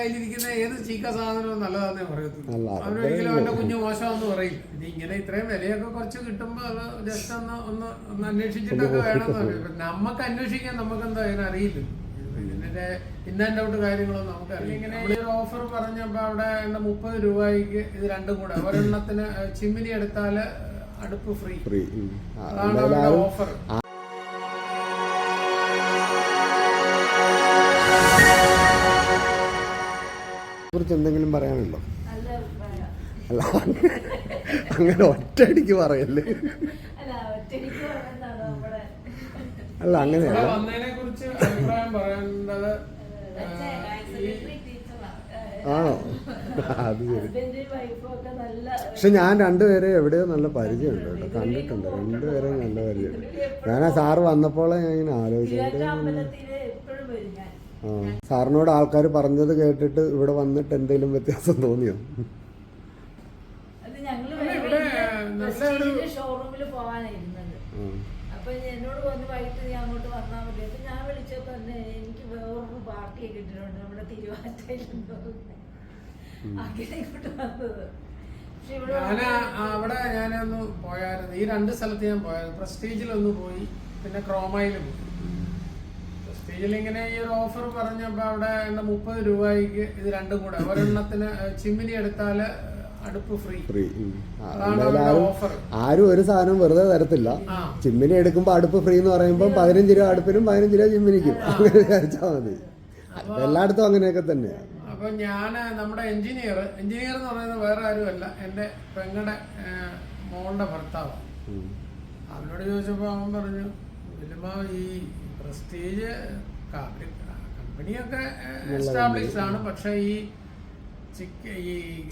കയ്യിലിരിക്കുന്ന ഏത് ചീക്ക സാധനവും നല്ലതാന്നേ പറയത്തുള്ളൂ. അവരൊരിക്കലും അവന്റെ കുഞ്ഞു മോശമാന്ന് പറയില്ല. ഇനി ഇങ്ങനെ ഇത്രയും വിലയൊക്കെ കുറച്ച് കിട്ടുമ്പോ അത് ജസ്റ്റ് ഒന്ന് ഒന്ന് ഒന്ന് അന്വേഷിച്ചിട്ടൊക്കെ വേണമെന്ന് പറയും. നമുക്ക് അന്വേഷിക്കാൻ നമുക്ക് എന്താ അതിന് അറിയില്ല. ഇതിന്റെ ഇന്നെ ഔട്ട് കാര്യങ്ങളൊന്നും നമുക്ക് അറിയില്ല ഇങ്ങനെ ഈ ഒരു ഓഫർ പറഞ്ഞപ്പോ അവിടെ എന്താ മുപ്പത് രൂപയ്ക്ക് ഇത് രണ്ടും കൂടെ. ഒരെണ്ണത്തിന് ചിമ്മിനി എടുത്താൽ അടുപ്പ് ഫ്രീ. ഫ്രീ. അതാണ് ഓഫർ. കുറിച്ച് എന്തെങ്കിലും പറയാനുണ്ടോ. അല്ല അങ്ങനെ ഒറ്റയടിക്ക് പറയല്ലേ? അല്ല അങ്ങനെയല്ല ആണോ? അത് ശരി. ഒക്കെ നല്ല പക്ഷെ ഞാൻ രണ്ടുപേരെ എവിടെയോ നല്ല പരിചയമുണ്ട് കേട്ടോ. കണ്ടിട്ടുണ്ട്. രണ്ടുപേരെയും നല്ല പരിചയമുണ്ട്. ഞാൻ ആ സാറ് വന്നപ്പോഴേ ഞാൻ ഇങ്ങനെ ആലോചിച്ചു സാറിനോട് ആൾക്കാർ പറഞ്ഞത് കേട്ടിട്ട് ഇവിടെ വന്നിട്ട് എന്തെങ്കിലും വ്യത്യാസം തോന്നിയോ? അത് ഞങ്ങൾ ഇവിടെ നല്ലൊരു- ഷോറൂമിൽ പോവാനായിരുന്നത്. ആ. അപ്പൊ എന്നോട് വന്ന് വൈകിട്ട് ഞാൻ അങ്ങോട്ട് വന്നാൽ മതി. അപ്പൊ ഞാൻ വിളിച്ചപ്പോ തന്നെ എനിക്ക് വേറൊരു പാർട്ടിയെ കിട്ടിയിട്ടുണ്ട് നമ്മുടെ തിരുവാറ്റയിലുണ്ടോ. അങ്ങനെ ഇങ്ങോട്ട് വന്നത്. പക്ഷെ ഇവിടെ ഞാൻ അവിടെ ഞാനൊന്ന് പോയായിരുന്നു. ഈ രണ്ട് സ്ഥലത്ത് ഞാൻ പോയായിരുന്നു. പ്രസ്റ്റീജിലൊന്ന് പോയി പിന്നെ ക്രോമയിലും പോയി. ഇങ്ങനെ ഈ ഒരു ഓഫർ പറഞ്ഞപ്പോ അവിടെ എന്താ മുപ്പത് രൂപയ്ക്ക് ഇത് രണ്ടും കൂടെ ഒരെണ്ണത്തിന് ചിമ്മിനി എടുത്താൽ അടുപ്പ് ഫ്രീ ആരും ഒരു സാധനം വെറുതെ തരത്തില്ല. ചിമ്മിനി എടുക്കുമ്പോൾ അടുപ്പ് ഫ്രീ എന്ന് പറയുമ്പോൾ പതിനഞ്ച് രൂപ അടുപ്പിനും പതിനഞ്ച് രൂപ ചിമ്മിനിക്കും. അങ്ങനെ വിചാരിച്ചാൽ മതി. എല്ലായിടത്തും അങ്ങനെയൊക്കെ തന്നെയാണ് അപ്പൊ ഞാൻ നമ്മുടെ എഞ്ചിനീയർ എഞ്ചിനീയർ എന്ന് പറയുന്നത് വേറെ ആരുമല്ല എന്റെ പെങ്ങളുടെ മോളുടെ ഭർത്താവ്. അവനോട് ചോദിച്ചപ്പോൾ അവൻ പറഞ്ഞു വല്യമ്മ ഈ പ്രസ്റ്റീജ് കമ്പനിയൊക്കെ എസ്റ്റാബ്ലിഷ്ഡ് ആണ്. പക്ഷെ ഈ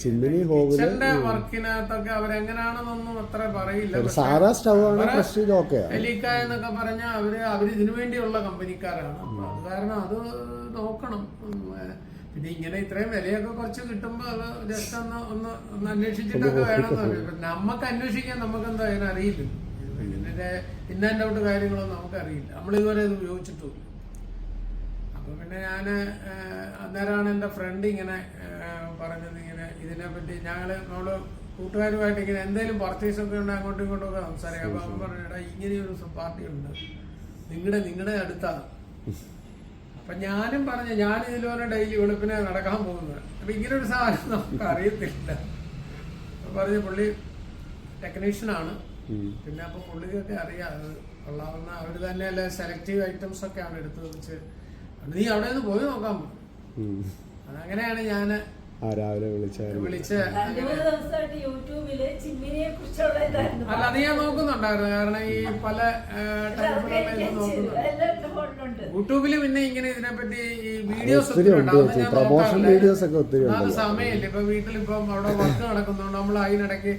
ചിമ്മിനി ഹോവിൽ വർക്കിനകത്തൊക്കെ അവരെങ്ങനെയാണെന്നൊന്നും അത്ര പറയില്ല. സാധാ സ്റ്റവ് ആണ് പ്രസ്റ്റീജ് ഓക്കെ എലീക്ക എന്നൊക്കെ പറഞ്ഞാൽ അവർ അവർ ഇതിനു വേണ്ടിയുള്ള കമ്പനിക്കാരാണ്. അത് കാരണം അത് നോക്കണം. പിന്നെ ഇങ്ങനെ ഇത്രയും വിലയൊക്കെ കുറച്ച് കിട്ടുമ്പോ അത് ജസ്റ്റ് ഒന്ന് ഒന്ന് ഒന്ന് അന്വേഷിച്ചിട്ടൊക്കെ വേണമെന്ന് പറയും. നമുക്ക് അന്വേഷിക്കാൻ നമുക്ക് എന്താ അതിന് അറിയില്ല. ഇതിന്റെ ഇന്നെ ഔട്ട് കാര്യങ്ങളൊന്നും നമുക്കറിയില്ല. നമ്മൾ ഇതുവരെ ഇത് ഉപയോഗിച്ചിട്ടുമില്ല. അപ്പൊ പിന്നെ ഏഹ്, അന്നേരമാണ് എന്റെ ഫ്രണ്ട് ഇങ്ങനെ പറഞ്ഞത് ഇങ്ങനെ ഇതിനെപ്പറ്റി ഞങ്ങൾ നമ്മൾ കൂട്ടുകാരുമായിട്ട് ഇങ്ങനെ എന്തെങ്കിലും പർച്ചേസ് ഒക്കെ ഉണ്ട് അങ്ങോട്ടും ഇങ്ങോട്ടും ഒക്കെ സംസാരിക്കാം. അപ്പൊ അവൻ പറഞ്ഞു എടാ ഇങ്ങനെ ഒരു പാർട്ടി ഉണ്ട് നിങ്ങളുടെ നിങ്ങളുടെ അടുത്താണ് അപ്പൊ ഞാനും പറഞ്ഞു ഞാൻ ഇതിലൂടെ ഡെയിലി വെളുപ്പിനെ നടക്കാൻ പോകുന്നത് അപ്പൊ ഇങ്ങനെ ഒരു സാധനം നമുക്ക് അറിയത്തില്ല. പറഞ്ഞു പുള്ളി ടെക്നീഷ്യനാണ് പിന്നെ അപ്പൊ പുള്ളിക്കൊക്കെ അറിയാം അത് കൊള്ളാവുന്ന അവർ തന്നെയല്ല സെലക്റ്റീവ് ഐറ്റംസ് ഒക്കെയാണ് എടുത്തു വെച്ച് നീ അവിടെ നിന്ന് പോയി നോക്കാൻ പോകും അതങ്ങനെയാണ് ഞാൻ ആ രാവിലെ വിളിച്ച അല്ല അത് ഞാൻ നോക്കുന്നുണ്ടായിരുന്നു. കാരണം ഈ പല യൂട്യൂബിൽ യൂട്യൂബിൽ പിന്നെ ഇങ്ങനെ ഇതിനെപ്പറ്റി ഈ വീഡിയോസ് പ്രൊമോഷൻ. വീഡിയോസ് ഒക്കെ ഒത്തിരി സമയമില്ല. ഇപ്പൊ വീട്ടിലിപ്പം അവിടെ വർക്ക് നടക്കുന്നുണ്ട് നമ്മൾ അതിനിടയ്ക്ക്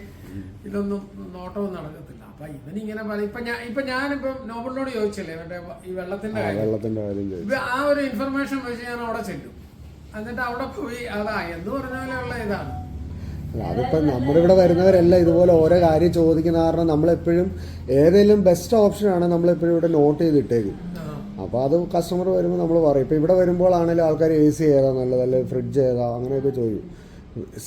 ഇതൊന്നും നോട്ടവും നടക്കത്തില്ല. അപ്പൊ ഇവനിങ്ങനെ പറയും ഇപ്പൊ ഞാൻ ഇപ്പൊ ഞാനിപ്പം നോബിളിനോട് ചോദിച്ചില്ലേ മറ്റേ ഈ വെള്ളത്തിന്റെ ആ കാര്യം? വെള്ളത്തിന്റെ കാര്യം ചോദിച്ചു. ഇപ്പൊ ആ ഒരു ഇൻഫർമേഷൻ വെച്ച് ഞാൻ അവിടെ ചെല്ലും. എന്നിട്ട് അവിടെ പോയി അതാ എന്ന് പറഞ്ഞ പോലെയുള്ള ഇതാണ്. അല്ല, അതിപ്പോ നമ്മുടെ ഇവിടെ വരുന്നവരെല്ലാം ഇതുപോലെ ഓരോ കാര്യം ചോദിക്കുന്ന കാരണം നമ്മളെപ്പോഴും ഏതെങ്കിലും ബെസ്റ്റ് ഓപ്ഷൻ ഓപ്ഷനാണ് നമ്മളെപ്പോഴും ഇവിടെ നോട്ട് ചെയ്തിട്ടേക്കും. ആ. അപ്പോൾ അത് കസ്റ്റമർ വരുമ്പോൾ നമ്മൾ പറയും. ഇപ്പോൾ ഇവിടെ വരുമ്പോഴാണെങ്കിലും ആൾക്കാർ എ സി ഏതാ നല്ലത് അല്ലെങ്കിൽ ഫ്രിഡ്ജ് ഏതാ അങ്ങനെയൊക്കെ ചോദിക്കും.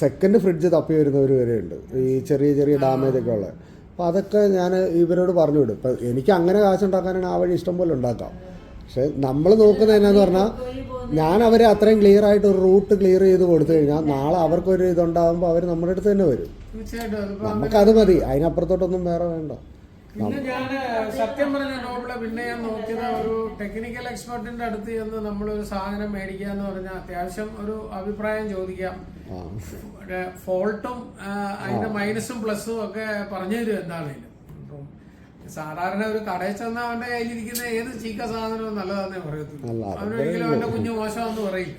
സെക്കൻഡ് ഫ്രിഡ്ജ് തപ്പി വരുന്നവർ വരെയുണ്ട്. ഈ ചെറിയ ചെറിയ ഡാമേജ് ഒക്കെ ഉള്ളത് അപ്പോൾ അതൊക്കെ ഞാൻ ഇവരോട് പറഞ്ഞു വിടും. ഇപ്പം എനിക്ക് അങ്ങനെ കാശുണ്ടാക്കാനാണ് ആ വഴി ഇഷ്ടം പോലെ ഉണ്ടാക്കാം. പക്ഷെ നമ്മൾ നോക്കുന്നത് എന്നാന്ന് പറഞ്ഞാൽ ഞാൻ അവരെ അത്രയും ക്ലിയർ ആയിട്ട് ഒരു റൂട്ട് ക്ലിയർ ചെയ്ത് കൊടുത്തു കഴിഞ്ഞാൽ നാളെ അവർക്കൊരു ഇതുണ്ടാകുമ്പോൾ അവർ നമ്മുടെ അടുത്ത് തന്നെ വരും. നമുക്കത് മതി. അതിനപ്പുറത്തോട്ടൊന്നും വേറെ വേണ്ട. പിന്നെ ഞാൻ സത്യം പറഞ്ഞ നോബിളെ പിന്നെ ഞാൻ നോക്കിയത് ഒരു ടെക്നിക്കൽ എക്സ്പെർട്ടിന്റെ അടുത്ത് ചെന്ന് നമ്മളൊരു സാധനം മേടിക്കുക എന്ന് പറഞ്ഞാൽ അത്യാവശ്യം ഒരു അഭിപ്രായം ചോദിക്കാം. ഫോൾട്ടും അതിന്റെ മൈനസും പ്ലസും ഒക്കെ പറഞ്ഞു തരും എന്താണെങ്കിലും? സാധാരണ ഒരു കടയിൽ ചെന്നാൽ അവന്റെ കയ്യിലിരിക്കുന്ന ഏത് ചീക്ക സാധനവും നല്ലതാന്നേ പറയത്തുള്ളൂ. അവരൊരിക്കലും അവനൊരിക്കലും അവന്റെ കുഞ്ഞു മോശമെന്ന് പറയില്ല.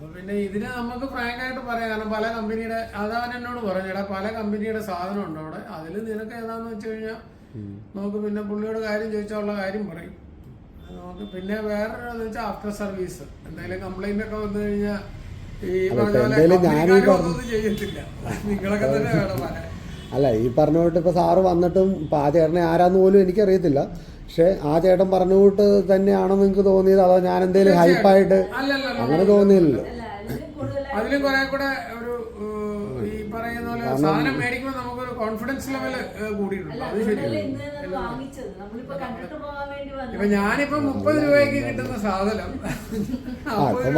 അപ്പൊ പിന്നെ ഇതിന് നമുക്ക് ഫ്രാങ്ക് ആയിട്ട് പറയാം. കാരണം പല കമ്പനിയുടെ അതാണ് എന്നോട് പറഞ്ഞടാ പല കമ്പനിയുടെ സാധനം ഉണ്ട് അവിടെ? അതിൽ നിനക്ക് ഏതാന്ന് വെച്ച് കഴിഞ്ഞാൽ നമുക്ക് പിന്നെ പുള്ളിയോട് കാര്യം ചോദിച്ചാലുള്ള കാര്യം പറയും. നമുക്ക് പിന്നെ വേറൊരു വെച്ചാൽ ആഫ്റ്റർ സർവീസ് എന്തായാലും കംപ്ലൈന്റ് ഒക്കെ വന്നു കഴിഞ്ഞാൽ ഈ പറഞ്ഞ പോലെ ചെയ്യത്തില്ല. നിങ്ങളൊക്കെ തന്നെ വേണം പറയാൻ. അല്ല ഈ പറഞ്ഞോട്ട് ഇപ്പൊ സാറ് വന്നിട്ടും ഇപ്പം ആരാന്ന് പോലും എനിക്കറിയത്തില്ല. പക്ഷേ ആ ചേട്ടൻ പറഞ്ഞുകൊണ്ട് തന്നെയാണോ തന്നെയാണെന്ന് നിങ്ങൾക്ക് തോന്നിയത്? അതോ ഞാൻ എന്തെങ്കിലും ഹൈപ്പായിട്ട് അങ്ങനെ തോന്നിയില്ലല്ലോ. അതിലും കുറെ കൂടെ ഒരു ഈ പറയുന്ന പോലെ സാധനം മേടിക്കുമ്പോൾ നമുക്കൊരു കോൺഫിഡൻസ് ലെവൽ കൂടിയിട്ടുണ്ട്. അത് ശരിയാണ് ഇപ്പൊ ഞാനിപ്പോ മുപ്പത് രൂപയ്ക്ക് കിട്ടുന്ന സാധനം.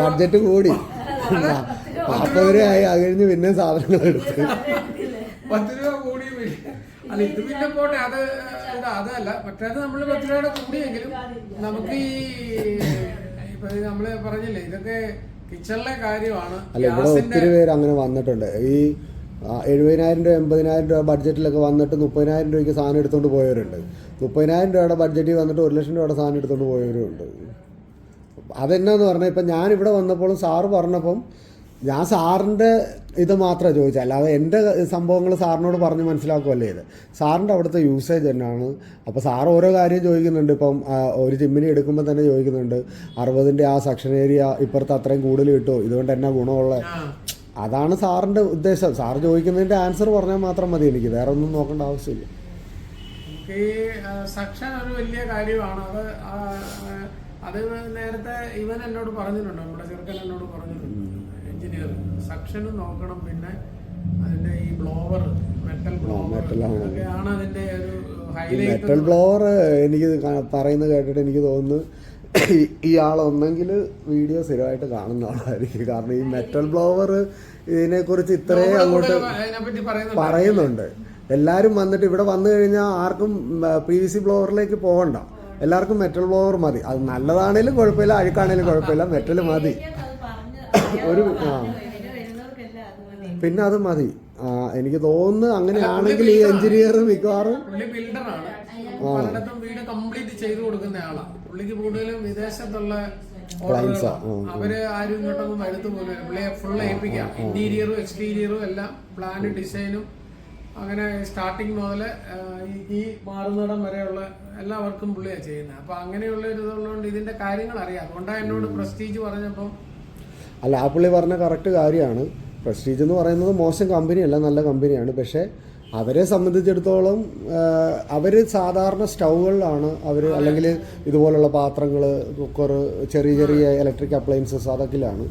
ബഡ്ജറ്റ് കൂടി. നാൽപ്പത് രൂപയായി. അത് കഴിഞ്ഞ് പിന്നെ സാധനങ്ങൾ എടുത്ത്. പത്ത് രൂപ കൂടി അല്ല ഇത് പിന്നെ പോട്ടെ. അത് ഇത് അതല്ല. മറ്റേത് നമ്മൾ പത്ത് രൂപയുടെ കൂടിയെങ്കിലും നമുക്ക് ഈ ഇപ്പൊ നമ്മൾ പറഞ്ഞില്ലേ ഇതൊക്കെ കിച്ചണിലെ കാര്യമാണ്. അല്ല ഇവിടെ ഒത്തിരി പേര് അങ്ങനെ വന്നിട്ടുണ്ട്. ഈ എഴുപതിനായിരം രൂപ എൺപതിനായിരം രൂപ ബഡ്ജറ്റിലൊക്കെ വന്നിട്ട് മുപ്പതിനായിരം രൂപയ്ക്ക് സാധനം എടുത്തുകൊണ്ട് പോയവരുണ്ട്. മുപ്പതിനായിരം രൂപയുടെ ബഡ്ജറ്റിൽ വന്നിട്ട് ഒരു ലക്ഷം രൂപയുടെ സാധനം എടുത്തുകൊണ്ട് പോയവരും ഉണ്ട് അതെന്നാന്ന് പറഞ്ഞാൽ ഇപ്പം ഞാനിവിടെ വന്നപ്പോഴും സാറ് പറഞ്ഞപ്പം ഞാൻ സാറിന്റെ ഇത് മാത്രമേ ചോദിച്ചാൽ അല്ലാതെ എന്റെ സംഭവങ്ങൾ സാറിനോട് പറഞ്ഞ് മനസ്സിലാക്കുമല്ലേ ഇത്. സാറിന്റെ അവിടുത്തെ യൂസേജ് തന്നെയാണ് അപ്പോൾ സാർ ഓരോ കാര്യം ചോദിക്കുന്നുണ്ട്. ഇപ്പം ഒരു ജിമ്മിനി എടുക്കുമ്പോൾ തന്നെ ചോദിക്കുന്നുണ്ട്. അറുപതിന്റെ ആ സെക്ഷൻ ഏരിയ ഇപ്പുറത്ത് അത്രയും കൂടുതൽ കിട്ടുമോ ഇതുകൊണ്ട് എന്നാ ഗുണമുള്ള? അതാണ് സാറിന്റെ ഉദ്ദേശം. സാർ ചോദിക്കുന്നതിന്റെ ആൻസർ പറഞ്ഞാൽ മാത്രം മതി എനിക്ക്. വേറെ ഒന്നും നോക്കേണ്ട ആവശ്യമില്ല. നമുക്ക് ഈ സക്ഷൻ ഒരു വലിയ കാര്യമാണ്. അത് അത് നേരത്തെ ഇവൻ എന്നോട് പറഞ്ഞിട്ടുണ്ട്. നമ്മുടെ ചെറുക്കൻ എന്നോട് പറഞ്ഞിട്ടുണ്ട്. എഞ്ചിനീയർ. സക്ഷനും നോക്കണം പിന്നെ അതിന്റെ ഈ ബ്ലോവർ മെറ്റൽ ബ്ലോവർ ആണ്. അതിന്റെ ഒരു ഹൈലൈറ്റ് മെറ്റൽ ബ്ലോവർ എനിക്ക് പറയുന്നത് കേട്ടിട്ട് എനിക്ക് തോന്നുന്നു ഈ- ഇയാൾ ഒന്നെങ്കിൽ വീഡിയോ സ്ഥിരമായിട്ട് കാണുന്ന ആളായിരിക്കും. കാരണം ഈ മെറ്റൽ ബ്ലോവർ ഇതിനെ ഇതിനെക്കുറിച്ച് ഇത്രയും അങ്ങോട്ട് പറയുന്നുണ്ട്. പറയുന്നുണ്ട്. എല്ലാവരും വന്നിട്ട് ഇവിടെ വന്നു കഴിഞ്ഞാൽ ആർക്കും പി വി സി ബ്ലോവറിലേക്ക് പോകണ്ട. എല്ലാവർക്കും മെറ്റൽ ബ്ലോവർ മതി. അത് നല്ലതാണേലും കുഴപ്പമില്ല അഴുക്കാണേലും കുഴപ്പമില്ല മെറ്റൽ മതി. ഒരു ആ. പിന്നെ അത് മതി. എനിക്ക് തോന്നുന്നു അങ്ങനെയാണെങ്കിൽ ഈ എഞ്ചിനീയർ മിക്കവാറും പലയിടത്തും വീട് കംപ്ലീറ്റ് ചെയ്തു കൊടുക്കുന്ന ആളാണ് പുള്ളിക്ക് കൂടുതലും വിദേശത്തുള്ള. അവർ ആരും ഇങ്ങോട്ടൊന്നും വരുത്തു പോലും പുള്ളിയെ ഫുൾ ഏൽപ്പിക്കാം. ഇന്റീരിയറും എക്സ്റ്റീരിയറും എല്ലാം പ്ലാൻ ഡിസൈനും അങ്ങനെ സ്റ്റാർട്ടിങ് മുതൽ ഈ മാറുന്നിടം വരെയുള്ള എല്ലാ വർക്കും പുള്ളിയാണ് ചെയ്യുന്നത്. അപ്പൊ അങ്ങനെയുള്ള ഒരു ഇതുള്ളതുകൊണ്ട് ഇതിന്റെ കാര്യങ്ങൾ അറിയാം അതുകൊണ്ടാണ് എന്നോട് പ്രസ്റ്റീജ് പറഞ്ഞപ്പം അല്ല ആ പുള്ളി പറഞ്ഞ കറക്റ്റ് കാര്യമാണ്. പ്രസ്റ്റീജ് എന്ന് പറയുന്നത് മോശം കമ്പനിയല്ല നല്ല കമ്പനിയാണ്. പക്ഷേ അവരെ സംബന്ധിച്ചിടത്തോളം അവർ സാധാരണ സ്റ്റൗകളിലാണ് അവർ അല്ലെങ്കിൽ ഇതുപോലുള്ള പാത്രങ്ങൾ കുക്കർ ചെറിയ ചെറിയ ഇലക്ട്രിക് അപ്ലയൻസസ് അതൊക്കെയാണ്.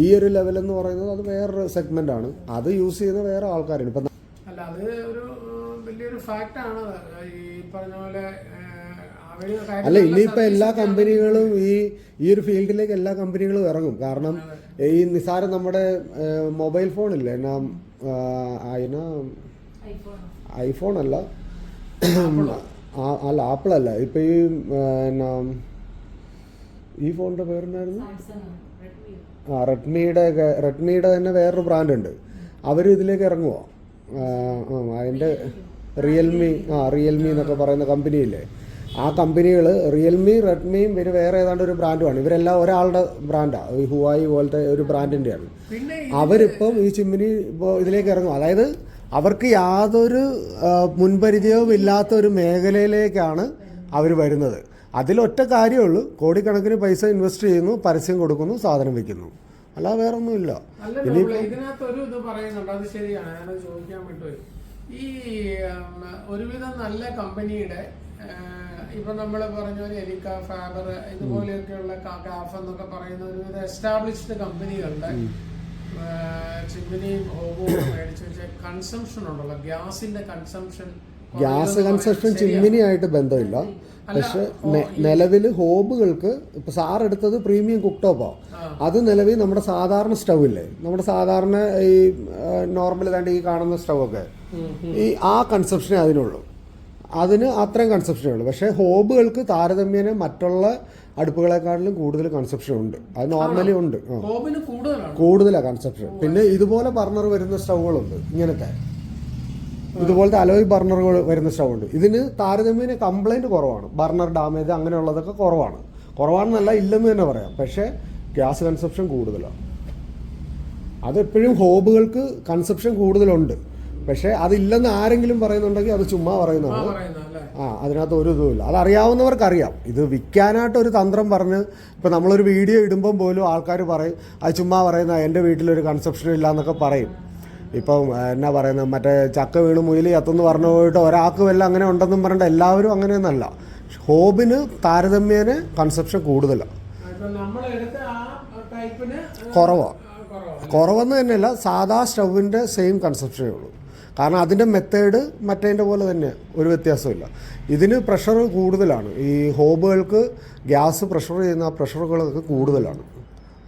ഈ ഒരു ലെവൽ എന്ന് പറയുന്നത് അത് വേറൊരു സെഗ്മെന്റ് ആണ്. അത് യൂസ് ചെയ്യുന്ന വേറെ ആൾക്കാരാണ്. ഇപ്പം അല്ല അത് ഒരു വലിയൊരു ഫാക്റ്റ് ആണ്. ഈ പറഞ്ഞ പോലെ അല്ല ഇനിയിപ്പോൾ എല്ലാ കമ്പനികളും ഈ ഈ ഒരു ഫീൽഡിലേക്ക് എല്ലാ കമ്പനികളും ഇറങ്ങും. കാരണം ഈ നിസാരം നമ്മുടെ മൊബൈൽ ഫോണില്ലേ? എന്നാ അതിന് ഐഫോൺ അല്ല അല്ല ആപ്പിൾ അല്ല ഇപ്പം ഈ എന്നാ ഈ ഫോണിന്റെ പേരെന്നായിരുന്നു? സാംസങ് റെഡ്മി ആ റെഡ്മിയുടെ റെഡ്മിയുടെ തന്നെ വേറൊരു ബ്രാൻഡ് ഉണ്ട് അവർ ഇതിലേക്ക് ഇറങ്ങുമോ അതിന്റെ റിയൽമി ആ റിയൽമി എന്നൊക്കെ പറയുന്ന കമ്പനിയില്ലേ? ആ കമ്പനികൾ റിയൽമി റെഡ്മിയും പിന്നെ വേറെ ഏതാണ്ട് ഒരു ബ്രാൻഡുമാണ്. ഇവരെല്ലാം ഒരാളുടെ ബ്രാൻഡാണ് ഈ ഹുവായി പോലത്തെ ഒരു ബ്രാൻഡിന്റെയാണ് അവരിപ്പം ഈ ചിമ്മിനി ഇപ്പോൾ ഇതിലേക്ക് ഇറങ്ങും. അതായത് അവർക്ക് യാതൊരു മുൻപരിചയവും ഇല്ലാത്ത ഒരു മേഖലയിലേക്കാണ് അവർ വരുന്നത്. അതിലൊറ്റ കാര്യമുള്ളൂ കോടിക്കണക്കിന് പൈസ ഇൻവെസ്റ്റ് ചെയ്യുന്നു പരസ്യം കൊടുക്കുന്നു സാധനം വെക്കുന്നു അല്ലാതെ വേറെ ഒന്നുമില്ല അല്ല ഇത് പറയുന്നുണ്ട്. അത് ശരിയാണ്. ചോദിക്കാൻ വിട്ടുപോയി ഈ ഒരുവിധം നല്ല കമ്പനിയുടെ ഇപ്പൊ നമ്മൾ പറഞ്ഞ പോലെ എലിക്ക ഫാബർ ഇതുപോലെയൊക്കെയുള്ള കാഫ് എന്നൊക്കെ പറയുന്ന ഒരു എസ്റ്റാബ്ലിഷ്ഡ് കമ്പനികളുടെ ചിമ്മിനിയും ഹോബും മേടിച്ചു വെച്ച കൺസംഷൻ ഉണ്ടല്ലോ. ഗ്യാസിന്റെ കൺസംഷൻ ഗ്യാസ് കൺസപ്ഷൻ ചിമ്മിനിയായിട്ട് ബന്ധമില്ല. പക്ഷെ നിലവിൽ ഹോബുകൾക്ക് ഇപ്പൊ സാർ എടുത്തത് പ്രീമിയം കുക്ക് ടോപ്പാണ് അത് നിലവിൽ നമ്മുടെ സാധാരണ സ്റ്റൗ ഇല്ലേ നമ്മുടെ സാധാരണ ഈ നോർമൽ ഏതാണ്ട് ഈ കാണുന്ന സ്റ്റൗ ഒക്കെ ഈ ആ കൺസെപ്ഷനെ അതിനുള്ളൂ. അതിന് അത്രയും കൺസെപ്ഷനേ ഉള്ളൂ. പക്ഷേ ഹോബുകൾക്ക് താരതമ്യേന മറ്റുള്ള അടുപ്പുകളെക്കാട്ടിലും കൂടുതൽ കൺസെപ്ഷൻ ഉണ്ട്. അത് നോർമലി ഉണ്ട്. കൂടുതലാണ്. കൺസെപ്ഷൻ കൺസപ്ഷൻ പിന്നെ ഇതുപോലെ ബർണർ വരുന്ന സ്റ്റൗകളുണ്ട് ഇങ്ങനത്തെ. ഇതുപോലത്തെ അലോയ് ബർണറുകൾ വരുന്ന സ്റ്റൗ ഉണ്ട് ഇതിന് താരതമ്യേന കംപ്ലൈന്റ് കുറവാണ്. ബർണർ ഡാമേജ് അങ്ങനെയുള്ളതൊക്കെ കുറവാണ്. കുറവാണെന്നല്ല ഇല്ലെന്ന് തന്നെ പറയാം. പക്ഷേ ഗ്യാസ് കൺസെപ്ഷൻ കൂടുതലാണ് അതെപ്പോഴും ഹോബുകൾക്ക് കൺസെപ്ഷൻ കൂടുതലുണ്ട്. പക്ഷേ അതില്ലെന്ന് ആരെങ്കിലും പറയുന്നുണ്ടെങ്കിൽ അത് ചുമ്മാ പറയുന്നതാണ്. ആ അതിനകത്ത് ഒരു ഇതുമില്ല. അതറിയാവുന്നവർക്ക് അറിയാം ഇത് വിൽക്കാനായിട്ട് ഒരു തന്ത്രം പറഞ്ഞ് ഇപ്പം നമ്മളൊരു വീഡിയോ ഇടുമ്പം പോലും ആൾക്കാർ പറയും അത് ചുമ്മാ പറയുന്ന എന്റെ വീട്ടിലൊരു കൺസെപ്ഷൻ ഇല്ല എന്നൊക്കെ പറയും. ഇപ്പം എന്നാ പറയുന്നത്? മറ്റേ ചക്ക വീണ് മുയിലി ചത്തെന്ന് പറഞ്ഞു പോയിട്ട് ഒരാൾക്ക് വല്ല അങ്ങനെ ഉണ്ടെന്നും പറഞ്ഞിട്ട് എല്ലാവരും അങ്ങനെയൊന്നല്ല. ഹോബിന് താരതമ്യേന കൺസെപ്ഷൻ കൂടുതലാണ് കുറവാണ് കുറവെന്ന് തന്നെയല്ല സാധാ സ്റ്റൗവിന്റെ സെയിം കൺസെപ്ഷനേ ഉള്ളൂ. കാരണം അതിന്റെ മെത്തേഡ് മറ്റേതിന്റെ പോലെ തന്നെ ഒരു വ്യത്യാസമില്ല ഇതിന് പ്രഷർ കൂടുതലാണ്. ഈ ഹോബുകൾക്ക് ഗ്യാസ് പ്രഷർ ചെയ്യുന്ന ആ പ്രഷറുകളൊക്കെ കൂടുതലാണ്.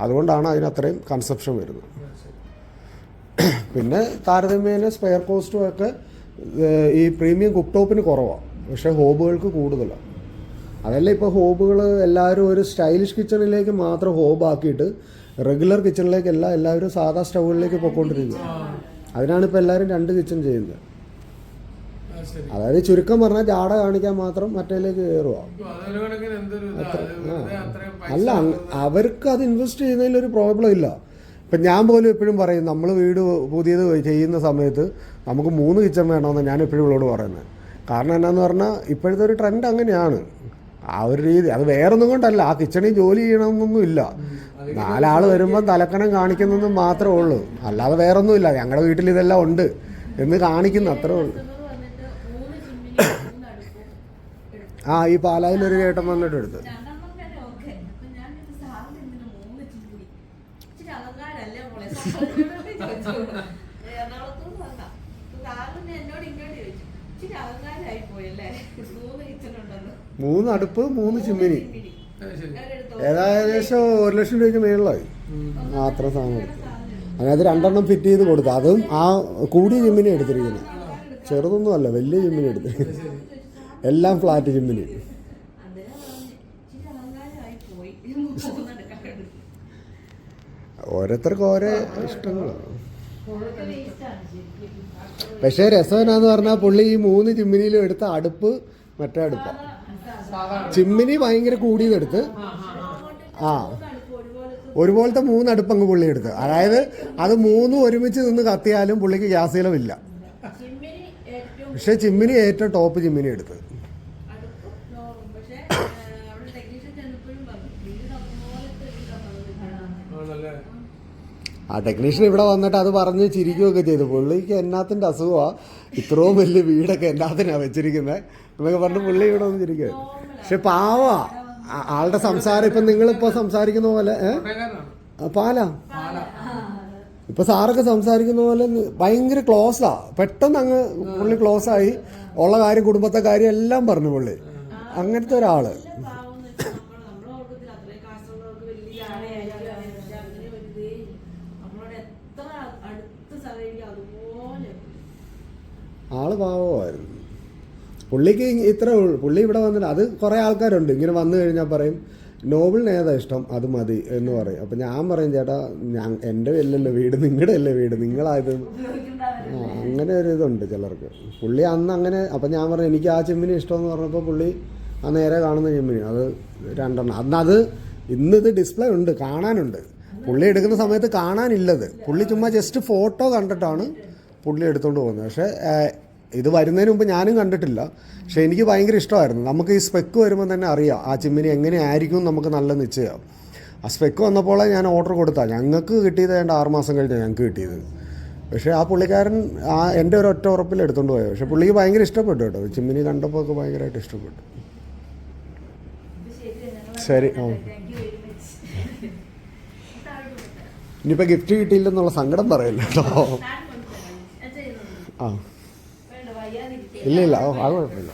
അതുകൊണ്ടാണ് അതിന് അത്രയും കൺസെപ്ഷൻ വരുന്നത്. പിന്നെ താരതമ്യേന സ്പെയർ കോസ്റ്റും ഒക്കെ ഈ പ്രീമിയം കുക്ക് ടോപ്പിന് കുറവാണ് പക്ഷേ ഹോബുകൾക്ക് കൂടുതലാണ് അതല്ല ഇപ്പോൾ ഹോബുകൾ എല്ലാവരും ഒരു സ്റ്റൈലിഷ് കിച്ചണിലേക്ക് മാത്രം ഹോബാക്കിയിട്ട് റെഗുലർ കിച്ചണിലേക്കല്ല എല്ലാവരും സാധാ സ്റ്റൗകളിലേക്ക് പോയിക്കൊണ്ടിരിക്കുക അതിനാണ് ഇപ്പോൾ എല്ലാവരും രണ്ട് കിച്ചൺ ചെയ്യുന്നത്. അതായത് ചുരുക്കം പറഞ്ഞാൽ ജാട കാണിക്കാൻ മാത്രം മറ്റേലേക്ക് കയറുക അല്ല അവർക്ക് അത് ഇൻവെസ്റ്റ് ചെയ്യുന്നതിൽ ഒരു പ്രോബ്ലം ഇല്ല. ഇപ്പം ഞാൻ പോലും എപ്പോഴും പറയും നമ്മൾ വീട് പുതിയത് ചെയ്യുന്ന സമയത്ത് നമുക്ക് മൂന്ന് കിച്ചൺ വേണമെന്ന് ഞാൻ എപ്പോഴും ഇവളോട് പറയുന്നത്. കാരണം എന്നാന്ന് പറഞ്ഞാൽ ഇപ്പോഴത്തെ ഒരു ട്രെൻഡ് അങ്ങനെയാണ്. ആ ഒരു രീതി. അത് വേറൊന്നും കൊണ്ടല്ല. ആ കിച്ചണിൽ ജോലി ചെയ്യണമെന്നൊന്നും ഇല്ല. നാലാൾ വരുമ്പം തലക്കണം കാണിക്കുന്നതെന്ന് മാത്രമേ ഉള്ളൂ. അല്ലാതെ വേറൊന്നുമില്ല. ഞങ്ങളുടെ വീട്ടിൽ ഇതെല്ലാം ഉണ്ട് എന്ന് കാണിക്കുന്നു. അത്രേ ഉള്ളൂ. ആ ഈ പാലായിൽ ഒരു ചേട്ടൻ വന്നിട്ട് എടുത്ത്. എന്നോട് ഇങ്ങോട്ട് ചോദിച്ചു. ഇച്ചിരി അലങ്കാരായി പോയല്ലേ മൂന്ന് കിച്ചൺ ഉണ്ടെന്ന്. മൂന്ന് അടുപ്പ് മൂന്ന് ചിമ്മിനി. ഏകദേശം ഒരു ലക്ഷം രൂപയ്ക്ക് മേളിലായി. മാത്രം അത്ര സാധനം എടുത്തു അതിനകത്ത് രണ്ടെണ്ണം ഫിറ്റ് ചെയ്ത് കൊടുത്തു. അതും ആ കൂടിയ ചിമ്മിനി എടുത്തിരിക്കുന്നത്. ചെറുതൊന്നും അല്ല വലിയ ചിമ്മിനി എടുത്തിരിക്കുന്നത്. എല്ലാം ഫ്ലാറ്റ് ചിമ്മിനി. ഓരോരുത്തർക്കും ഓരോ ഇഷ്ടങ്ങളാണ്. പക്ഷേ രസം എന്നാന്ന് പറഞ്ഞാൽ പുള്ളി ഈ മൂന്ന് ചിമ്മിനിയിലും എടുത്ത അടുപ്പ് മറ്റേ അടുപ്പാണ് ചിമ്മിനി ഭയങ്കര കൂടിയതെടുത്ത് ആ ഒരുപോലത്തെ മൂന്ന് അടുപ്പങ്ങ് പുള്ളി എടുത്ത്. അതായത് അത് മൂന്നും ഒരുമിച്ച് നിന്ന് കത്തിയാലും പുള്ളിക്ക് ഗ്യാസ് ഇല്ല പക്ഷേ ചിമ്മിനി ഏറ്റവും ടോപ്പ് ചിമ്മിനി എടുത്ത്. ആണല്ലേ? ആ ടെക്നീഷ്യൻ ഇവിടെ വന്നിട്ട് അത് പറഞ്ഞ് ചിരിക്കുകയൊക്കെ ചെയ്തു. പുള്ളിക്ക് എന്നാത്തിന്റെ അസുഖമാണ് ഇത്രയും വലിയ വീടൊക്കെ എന്നാത്തിനാണ് വെച്ചിരിക്കുന്നത് എന്നൊക്കെ പറഞ്ഞ് പുള്ളി ഇവിടെ വന്ന് ചിരിക്കുക പക്ഷെ പാവാ. ആളുടെ സംസാരം ഇപ്പം നിങ്ങളിപ്പോൾ സംസാരിക്കുന്ന പോലെ പാലാ? ഇപ്പൊ സാറൊക്കെ സംസാരിക്കുന്ന പോലെ ഭയങ്കര ക്ലോസാ പെട്ടെന്ന് അങ്ങ് പുള്ളി ക്ലോസ് ആയി. ഉള്ള കാര്യം കുടുംബത്തെ കാര്യം എല്ലാം പറഞ്ഞു പുള്ളി. അങ്ങനത്തെ ഒരാൾ പാവം നമ്മൾ നമ്മളെ ഓർക്കത്തില്ല അത്രയും കാശുള്ളവർക്ക് വലിയ ആളെയായിരിക്കും പക്ഷെ അങ്ങനെ ഒരു ഇതേ ഇല്ല. നമ്മളോട് എത്ര അടുത്ത് സഹകരിക്കും അതുപോലെ ആൾ പാവമായിരുന്നു പുള്ളിക്ക് ഇത്ര പുള്ളി ഇവിടെ വന്നിട്ട് അത് കുറേ ആൾക്കാരുണ്ട്. ഇങ്ങനെ വന്നു കഴിഞ്ഞാൽ പറയും നോവലിന് ഏതാ ഇഷ്ടം? അത് മതി എന്ന് പറയും. അപ്പം ഞാൻ പറയും ചേട്ടാ ഞാൻ എന്റെ അല്ലല്ലോ വീട് നിങ്ങളുടെ അല്ലേ വീട്? നിങ്ങളായത് അങ്ങനെ ഒരു ഇതുണ്ട് ചിലർക്ക്. പുള്ളി അന്ന് അങ്ങനെ അപ്പം ഞാൻ പറഞ്ഞു എനിക്ക് ആ ചെമ്മിനി ഇഷ്ടമെന്ന് പറഞ്ഞപ്പോൾ പുള്ളി ആ നേരെ കാണുന്ന ചെമ്മിനി. അത് രണ്ടെണ്ണം. അന്ന് അത് ഇന്നിത് ഡിസ്പ്ലേ ഉണ്ട് കാണാനുണ്ട്. പുള്ളി എടുക്കുന്ന സമയത്ത് കാണാനില്ലത്. പുള്ളി ചുമ്മാ ജസ്റ്റ് ഫോട്ടോ കണ്ടിട്ടാണ് പുള്ളി എടുത്തുകൊണ്ട് പോകുന്നത്. പക്ഷേ ഇത് വരുന്നതിന് മുമ്പ് ഞാനും കണ്ടിട്ടില്ല. പക്ഷേ എനിക്ക് ഭയങ്കര ഇഷ്ടമായിരുന്നു. നമുക്ക് ഈ സ്പെക്ക് വരുമ്പോൾ തന്നെ അറിയാം. ആ ചിമ്മിനി എങ്ങനെയായിരിക്കും നമുക്ക് നല്ല നിശ്ചയം. ആ സ്പെക്ക് വന്നപ്പോൾ ഞാൻ ഓർഡർ കൊടുത്താൽ ഞങ്ങൾക്ക് കിട്ടിയത് ഏതാണ്ട് ആറ് മാസം കഴിഞ്ഞാൽ ഞങ്ങൾക്ക് കിട്ടിയത്. പക്ഷേ ആ പുള്ളിക്കാരൻ ആ എന്റെ ഒരു ഒറ്റ ഉറപ്പിൽ എടുത്തുകൊണ്ട് പോയത്. പക്ഷേ പുള്ളിക്ക് ഭയങ്കര ഇഷ്ടപ്പെട്ടു കേട്ടോ. ചിമ്മിനി കണ്ടപ്പോൾ ഒക്കെ ഭയങ്കരമായിട്ട് ഇഷ്ടപ്പെട്ടു. ശരി ആ. ഇനിയിപ്പോൾ ഗിഫ്റ്റ് കിട്ടിയില്ലെന്നുള്ള സങ്കടം പറയല്ലോ. കേട്ടോ ഞാൻ കൊടുത്തരാം ഞാൻ ചെയ്യുന്നത് ആ. ഇല്ല ഇല്ല ഓ അത് കുഴപ്പമില്ല.